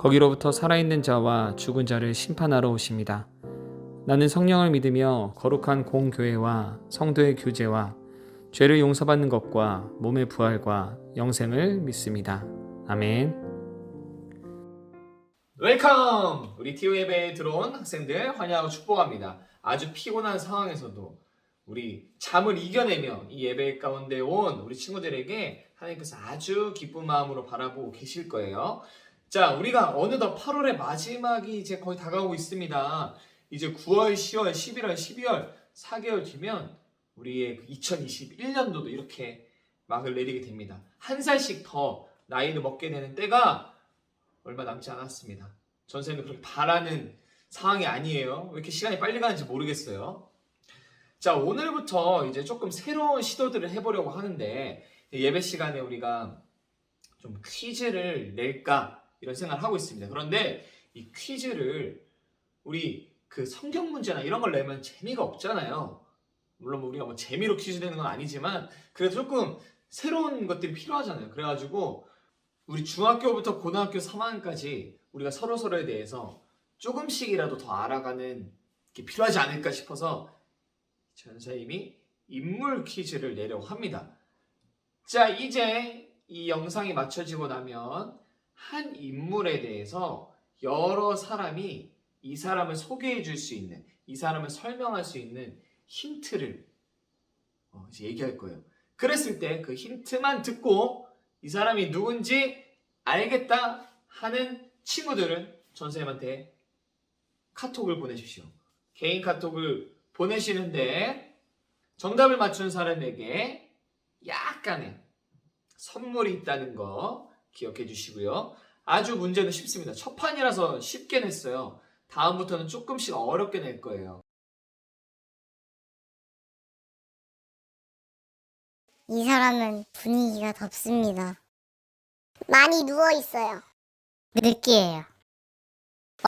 거기로부터 살아있는 자와 죽은 자를 심판하러 오십니다. 나는 성령을 믿으며 거룩한 공교회와 성도의 교제와 죄를 용서받는 것과 몸의 부활과 영생을 믿습니다. 아멘. 웰컴! 우리 티오 예배에 들어온 학생들 환영하고 축복합니다. 아주 피곤한 상황에서도 우리 잠을 이겨내며 이 예배 가운데 온 우리 친구들에게 하나님께서 아주 기쁜 마음으로 바라보고 계실 거예요. 자, 우리가 어느덧 8월의 마지막이 이제 거의 다가오고 있습니다. 이제 9월, 10월, 11월, 12월 4개월 뒤면 우리의 2021년도도 이렇게 막을 내리게 됩니다. 한 살씩 더 나이를 먹게 되는 때가 얼마 남지 않았습니다. 전생도 그렇게 바라는 상황이 아니에요. 왜 이렇게 시간이 빨리 가는지 모르겠어요. 자, 오늘부터 이제 조금 새로운 시도들을 해보려고 하는데 예배 시간에 우리가 좀 퀴즈를 낼까 이런 생각을 하고 있습니다. 그런데 이 퀴즈를 우리 그 성경 문제나 이런 걸 내면 재미가 없잖아요. 물론 우리가 뭐 재미로 퀴즈 내는 건 아니지만 그래도 조금 새로운 것들이 필요하잖아요. 그래가지고 우리 중학교부터 고등학교 3학년까지 우리가 서로 서로에 대해서 조금씩이라도 더 알아가는 게 필요하지 않을까 싶어서 전사님이 인물 퀴즈를 내려고 합니다. 자, 이제 이 영상이 맞춰지고 나면 한 인물에 대해서 여러 사람이 이 사람을 소개해 줄 수 있는, 이 사람을 설명할 수 있는 힌트를 어, 이제 얘기할 거예요. 그랬을 때 그 힌트만 듣고 이 사람이 누군지 알겠다 하는 친구들은 전쌤한테 카톡을 보내십시오. 개인 카톡을 보내시는데 정답을 맞춘 사람에게 약간의 선물이 있다는 거 기억해 주시고요. 아주 문제는 쉽습니다. 첫 판이라서 쉽게 냈어요. 다음부터는 조금씩 어렵게 낼 거예요. 이 사람은 분위기가 덥습니다. 많이 누워 있어요. 느끼해요.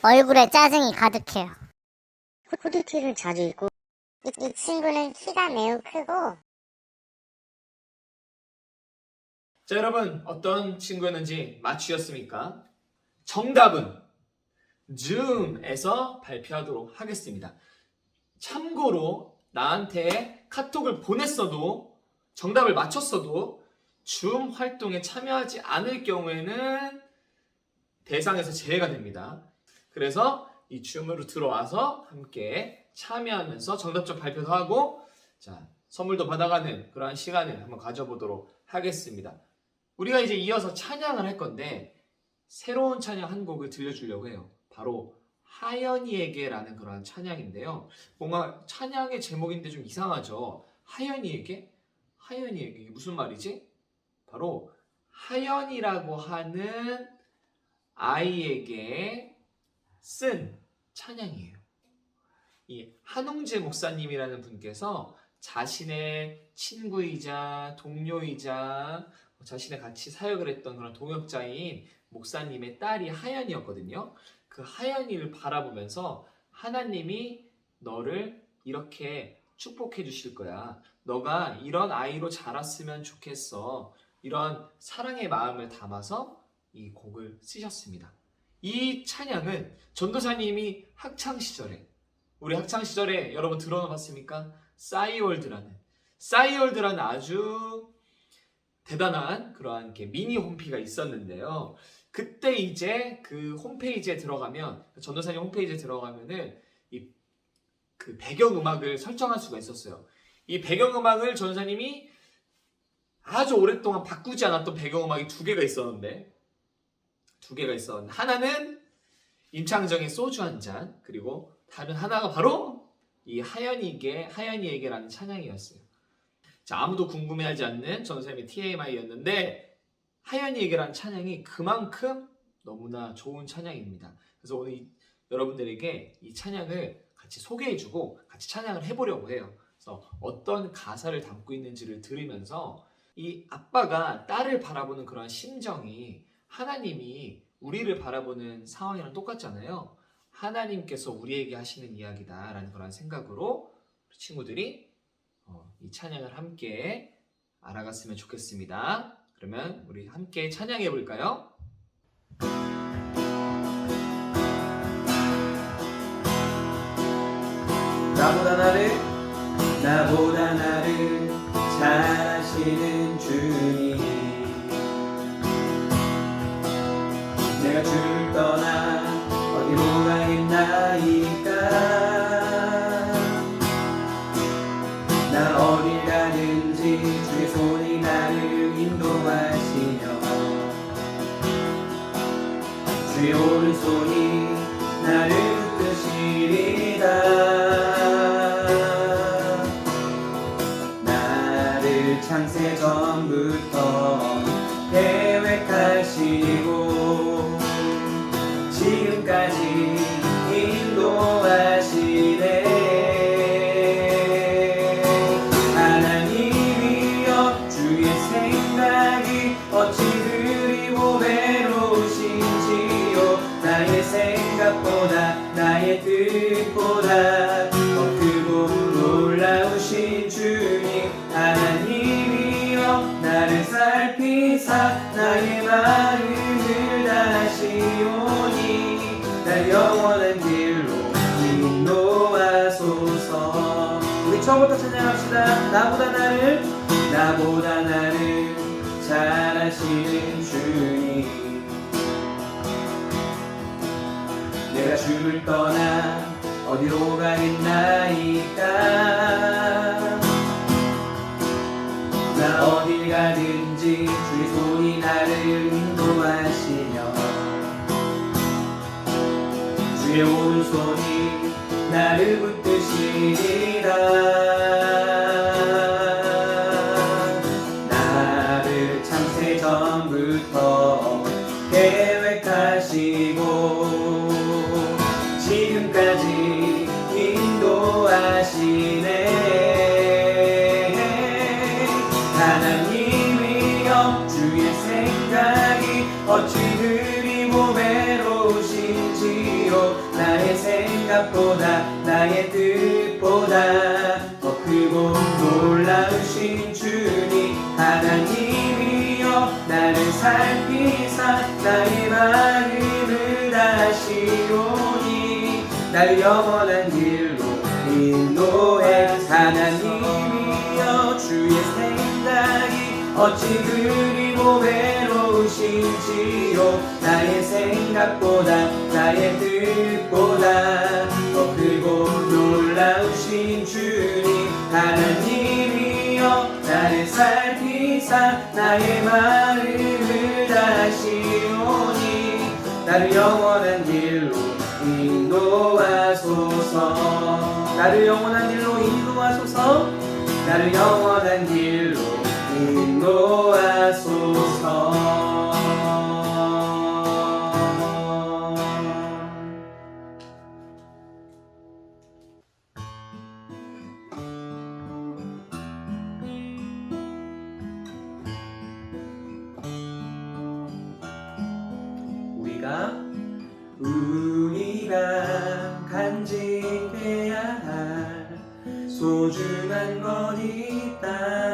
얼굴에 짜증이 가득해요. 후드티를 자주 입고 이, 이 친구는 키가 매우 크고 자, 여러분 어떤 친구였는지 맞추셨습니까? 정답은 줌에서 발표하도록 하겠습니다. 참고로 나한테 카톡을 보냈어도 정답을 맞췄어도 줌 활동에 참여하지 않을 경우에는 대상에서 제외가 됩니다. 그래서 이 줌으로 들어와서 함께 참여하면서 정답점 발표도 하고 자 선물도 받아가는 그러한 시간을 한번 가져보도록 하겠습니다. 우리가 이제 이어서 찬양을 할 건데 새로운 찬양 한 곡을 들려주려고 해요. 바로 하연이에게라는 그러한 찬양인데요. 뭔가 찬양의 제목인데 좀 이상하죠. 하연이에게? 하연이에게 무슨 말이지? 바로 하연이라고 하는 아이에게 쓴 찬양이에요. 이 한웅재 목사님이라는 분께서 자신의 친구이자 동료이자 자신의 같이 사역을 했던 그런 동역자인 목사님의 딸이 하연이었거든요. 그 하연이를 바라보면서 하나님이 너를 이렇게 축복해 주실 거야. 너가 이런 아이로 자랐으면 좋겠어. 이런 사랑의 마음을 담아서 이 곡을 쓰셨습니다. 이 찬양은 전도사님이 학창 시절에 우리 학창 시절에 여러분 들어봤습니까? 싸이월드라는 싸이월드라는 아주 대단한 그러한 미니 홈피가 있었는데요. 그때 이제 그 홈페이지에 들어가면 전도사님 홈페이지에 들어가면은 이 그 배경 음악을 설정할 수가 있었어요. 이 배경 음악을 전도사님이 아주 오랫동안 바꾸지 않았던 배경 음악이 두 개가 있었는데 두 개가 있었는데 하나는 임창정의 소주 한 잔 그리고 다른 하나가 바로 이 하연이에게 하연이에게라는 찬양이었어요. 자 아무도 궁금해하지 않는 전도사님의 TMI였는데 하연이에게라는 찬양이 그만큼 너무나 좋은 찬양입니다. 그래서 오늘 이- 여러분들에게 이 찬양을 같이 소개해주고 같이 찬양을 해보려고 해요. 그래서 어떤 가사를 담고 있는지를 들으면서 이 아빠가 딸을 바라보는 그런 심정이 하나님이 우리를 바라보는 상황이랑 똑같잖아요. 하나님께서 우리에게 하시는 이야기다라는 그런 생각으로 친구들이 어, 이 찬양을 함께 알아갔으면 좋겠습니다. 그러면 우리 함께 찬양해 볼까요? 나보다 나를 나보다 나 지 처음부터 찬양합시다. 나보다 나를 나보다 나를 잘 아시는 주님. 내가 주를 떠나 어디로 가겠나이까? 나 어딜 가든지 주의 손이 나를 인도하시며 주의 오른손이 나를 붙드시리라 살피사 나의 마음을 다시오니 날 영원한 길로 인도해 하나님이여 주의 생각이 어찌 그리고 외로우신지요? 나의 생각보다 나의 뜻보다 더 크고 놀라우신 주님 하나님이여 나를 살피 사 나의 마음을 다시오니 나를 영원한 길로 인도하소서. 나를 영원한 길로 인도하소서. 나를 영원한 길로 인도하소서 우리가 우리가 간직해야 할 소중한 것 있다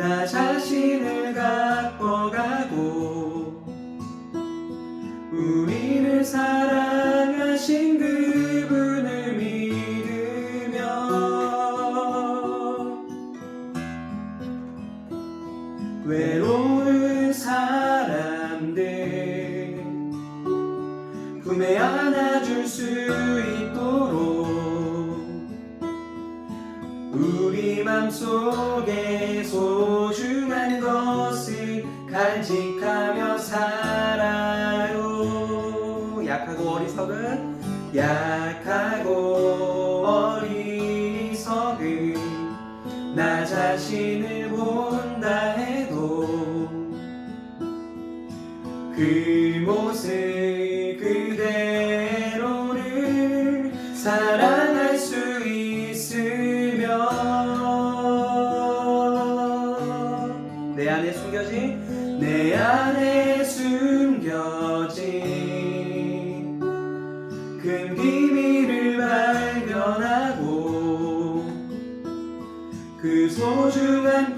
나 자신을 가꿔가고 우리를 사랑 사랑할 수 있으면. 내 안에 숨겨진 내 안에 숨겨진 그 비밀을 발견하고 그 소중한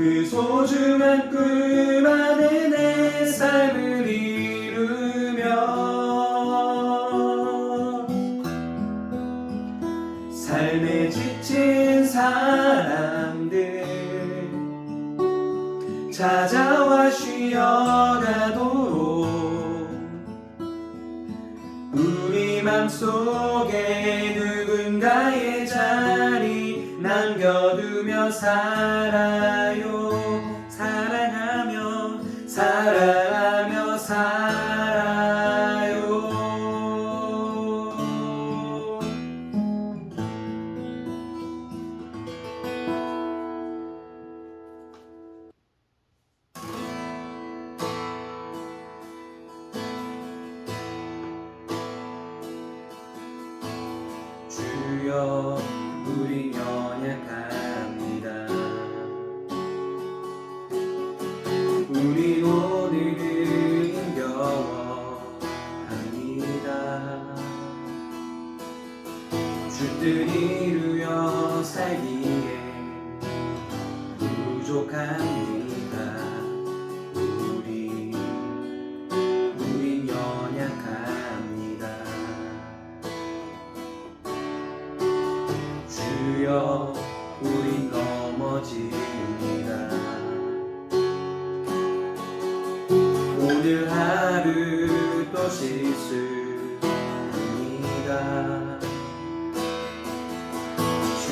그 소중한 그 꿈 안에 내 삶을 이루며 삶에 지친 사람들 찾아와 쉬어가도록 우리 맘속에 누군가의 자리 남겨두며 살아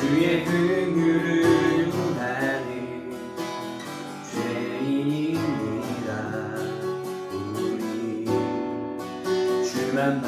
주의 긍휼을 구하는 죄인입니다 우리 주만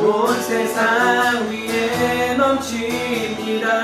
온 세상 위에 넘칩니다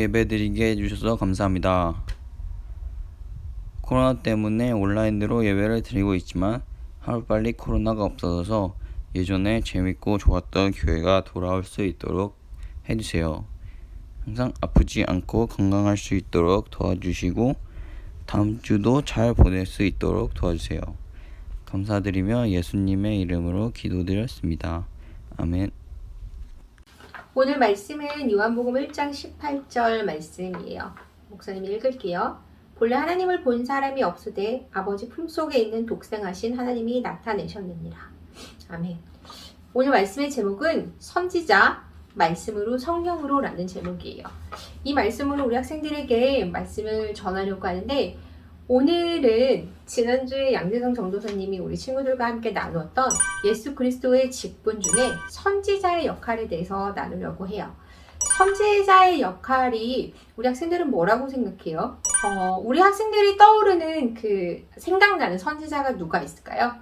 예배드리게 해주셔서 감사합니다. 코로나 때문에 온라인으로 예배를 드리고 있지만 하루빨리 코로나가 없어져서 예전에 재밌고 좋았던 교회가 돌아올 수 있도록 해주세요. 항상 아프지 않고 건강할 수 있도록 도와주시고 다음 주도 잘 보낼 수 있도록 도와주세요. 감사드리며 예수님의 이름으로 기도드렸습니다. 아멘. 오늘 말씀은 요한복음 1장 18절 말씀이에요. 목사님이 읽을게요. 본래 하나님을 본 사람이 없으되 아버지 품속에 있는 독생하신 하나님이 나타내셨느니라. 아멘. 오늘 말씀의 제목은 선지자 말씀으로 성령으로라는 제목이에요. 이 말씀으로 우리 학생들에게 말씀을 전하려고 하는데 오늘은 지난주에 양재성 정도사님이 우리 친구들과 함께 나누었던 예수 그리스도의 직분 중에 선지자의 역할에 대해서 나누려고 해요. 선지자의 역할이 우리 학생들은 뭐라고 생각해요? 어, 우리 학생들이 떠오르는 그 생각나는 선지자가 누가 있을까요?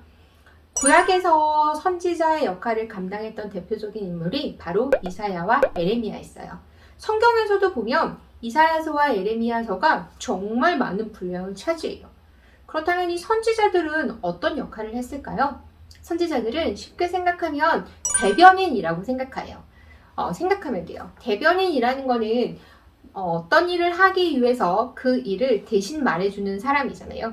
구약에서 선지자의 역할을 감당했던 대표적인 인물이 바로 이사야와 에레미야였어요. 성경에서도 보면 이사야서와 에레미야서가 정말 많은 분량을 차지해요. 그렇다면 이 선지자들은 어떤 역할을 했을까요? 선지자들은 쉽게 생각하면 대변인이라고 생각해요. 어, 생각하면 돼요. 대변인이라는 거는 어, 떤 일을 하기 위해서 그 일을 대신 말해주는 사람이잖아요.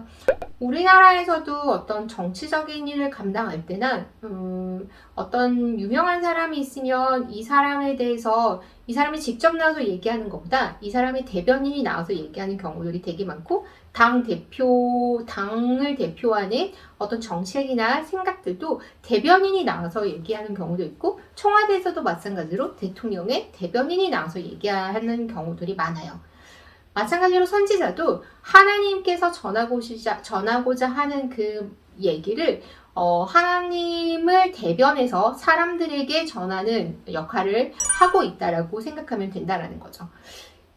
우리나라에서도 어떤 정치적인 일을 감당할 때나 음, 어떤 유명한 사람이 있으면 이 사람에 대해서 이 사람이 직접 나와서 얘기하는 것보다 이 사람의 대변인이 나와서 얘기하는 경우들이 되게 많고 당 대표 당을 대표하는 어떤 정책이나 생각들도 대변인이 나와서 얘기하는 경우도 있고 청와대에서도 마찬가지로 대통령의 대변인이 나와서 얘기하는 경우들이 많아요. 마찬가지로 선지자도 하나님께서 전하고자, 전하고자 하는 그 얘기를 어, 하나님을 대변해서 사람들에게 전하는 역할을 하고 있다라고 생각하면 된다라는 거죠.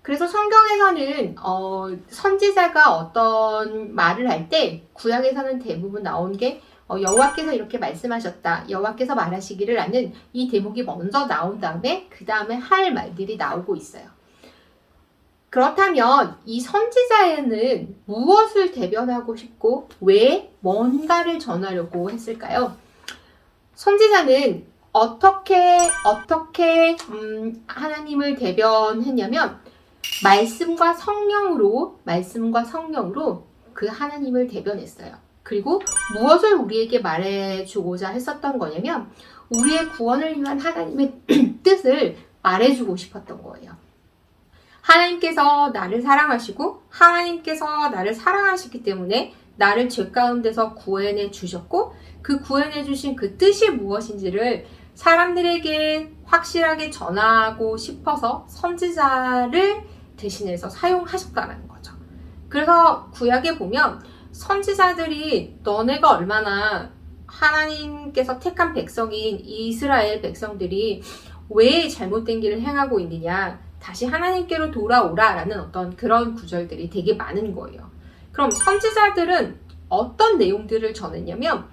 그래서 성경에서는 어, 선지자가 어떤 말을 할 때 구약에서는 대부분 나온 게 어, 여호와께서 이렇게 말씀하셨다. 여호와께서 말하시기를 하는 이 대목이 먼저 나온 다음에 그 다음에 할 말들이 나오고 있어요. 그렇다면 이 선지자에는 무엇을 대변하고 싶고 왜 뭔가를 전하려고 했을까요? 선지자는 어떻게 어떻게 음, 하나님을 대변했냐면 말씀과 성령으로 말씀과 성령으로 그 하나님을 대변했어요. 그리고 무엇을 우리에게 말해주고자 했었던 거냐면 우리의 구원을 위한 하나님의 뜻을 말해주고 싶었던 거예요. 하나님께서 나를 사랑하시고 하나님께서 나를 사랑하시기 때문에 나를 죄 가운데서 구해내 주셨고 그 구해내 주신 그 뜻이 무엇인지를 사람들에게 확실하게 전하고 싶어서 선지자를 대신해서 사용하셨다는 거죠. 그래서 구약에 보면 선지자들이 너네가 얼마나 하나님께서 택한 백성인 이스라엘 백성들이 왜 잘못된 길을 행하고 있느냐 다시 하나님께로 돌아오라라는 어떤 그런 구절들이 되게 많은 거예요. 그럼 선지자들은 어떤 내용들을 전했냐면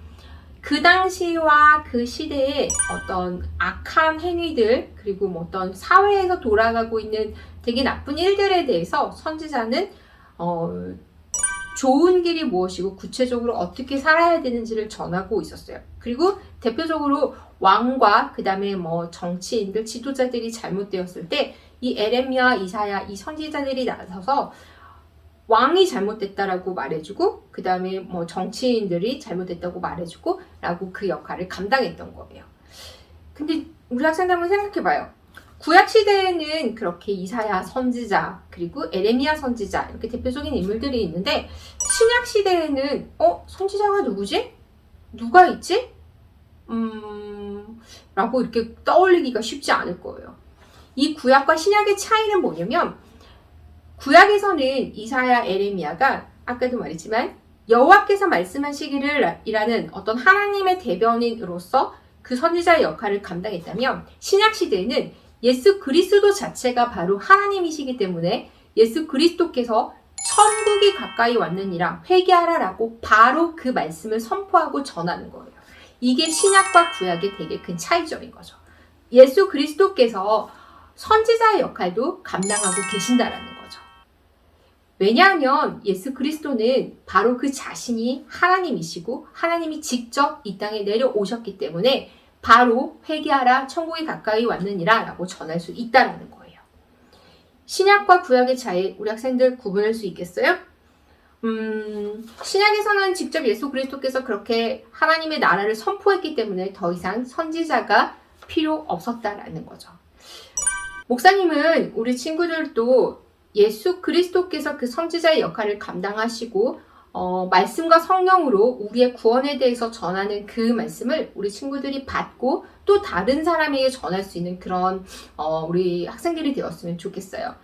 그 당시와 그 시대의 어떤 악한 행위들 그리고 뭐 어떤 사회에서 돌아가고 있는 되게 나쁜 일들에 대해서 선지자는 어, 좋은 길이 무엇이고 구체적으로 어떻게 살아야 되는지를 전하고 있었어요. 그리고 대표적으로 왕과 그 다음에 뭐 정치인들, 지도자들이 잘못되었을 때 이 에레미야, 이사야 이 선지자들이 나서서 왕이 잘못됐다라고 말해주고 그 다음에 뭐 정치인들이 잘못됐다고 말해주고 라고 그 역할을 감당했던 거예요. 근데 우리 학생들 한번 생각해봐요. 구약 시대에는 그렇게 이사야 선지자 그리고 에레미야 선지자 이렇게 대표적인 인물들이 있는데 신약 시대에는 어 선지자가 누구지? 누가 있지? 음 라고 이렇게 떠올리기가 쉽지 않을 거예요. 이 구약과 신약의 차이는 뭐냐면 구약에서는 이사야 에레미야가 아까도 말했지만 여호와께서 말씀하시기를 이라는 어떤 하나님의 대변인으로서 그 선지자의 역할을 감당했다면 신약 시대에는 예수 그리스도 자체가 바로 하나님이시기 때문에 예수 그리스도께서 천국이 가까이 왔느니라 회개하라라고 바로 그 말씀을 선포하고 전하는 거예요. 이게 신약과 구약의 되게 큰 차이점인 거죠. 예수 그리스도께서 선지자의 역할도 감당하고 계신다라는 거죠. 왜냐하면 예수 그리스도는 바로 그 자신이 하나님이시고 하나님이 직접 이 땅에 내려오셨기 때문에 바로 회개하라 천국이 가까이 왔느니라 라고 전할 수 있다라는 거예요. 신약과 구약의 차이 우리 학생들 구분할 수 있겠어요? 음, 신약에서는 직접 예수 그리스도께서 그렇게 하나님의 나라를 선포했기 때문에 더 이상 선지자가 필요 없었다라는 거죠. 목사님은 우리 친구들도 예수 그리스도께서 그 선지자의 역할을 감당하시고 어, 말씀과 성령으로 우리의 구원에 대해서 전하는 그 말씀을 우리 친구들이 받고 또 다른 사람에게 전할 수 있는 그런 어, 우리 학생들이 되었으면 좋겠어요.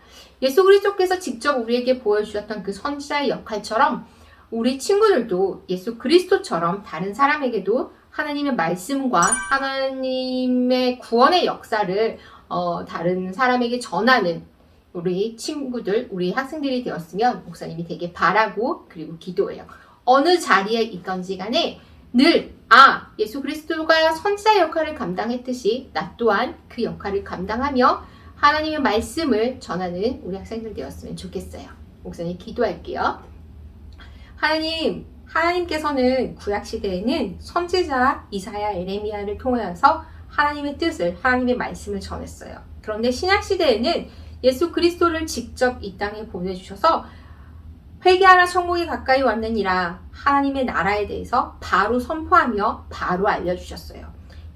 예수 그리스도께서 직접 우리에게 보여주셨던 그 선지자의 역할처럼 우리 친구들도 예수 그리스도처럼 다른 사람에게도 하나님의 말씀과 하나님의 구원의 역사를 어, 다른 사람에게 전하는 우리 친구들, 우리 학생들이 되었으면 목사님이 되게 바라고 그리고 기도해요. 어느 자리에 있던지 간에 늘, 아, 예수 그리스도가 선지자 역할을 감당했듯이 나 또한 그 역할을 감당하며 하나님의 말씀을 전하는 우리 학생들 되었으면 좋겠어요. 목사님 기도할게요. 하나님, 하나님께서는 구약 시대에는 선지자 이사야 에레미야를 통하여서 하나님의 뜻을 하나님의 말씀을 전했어요. 그런데 신약 시대에는 예수 그리스도를 직접 이 땅에 보내주셔서 회개하라 천국이 가까이 왔느니라 하나님의 나라에 대해서 바로 선포하며 바로 알려주셨어요.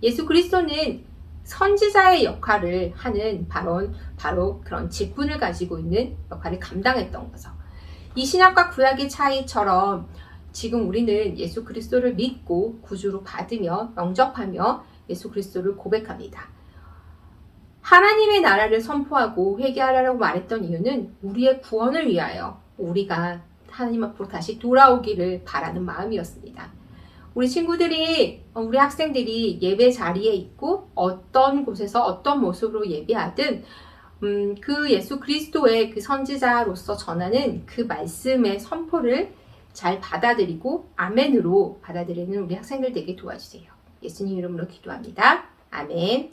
예수 그리스도는 선지자의 역할을 하는 바로, 바로 그런 직분을 가지고 있는 역할을 감당했던 거죠. 이 신약과 구약의 차이처럼 지금 우리는 예수 그리스도를 믿고 구주로 받으며 영접하며 예수 그리스도를 고백합니다. 하나님의 나라를 선포하고 회개하라고 말했던 이유는 우리의 구원을 위하여 우리가 하나님 앞으로 다시 돌아오기를 바라는 마음이었습니다. 우리 친구들이, 어, 우리 학생들이 예배 자리에 있고 어떤 곳에서 어떤 모습으로 예배하든 음, 그 예수 그리스도의 그 선지자로서 전하는 그 말씀의 선포를 잘 받아들이고 아멘으로 받아들이는 우리 학생들 되게 도와주세요. 예수님 이름으로 기도합니다. 아멘.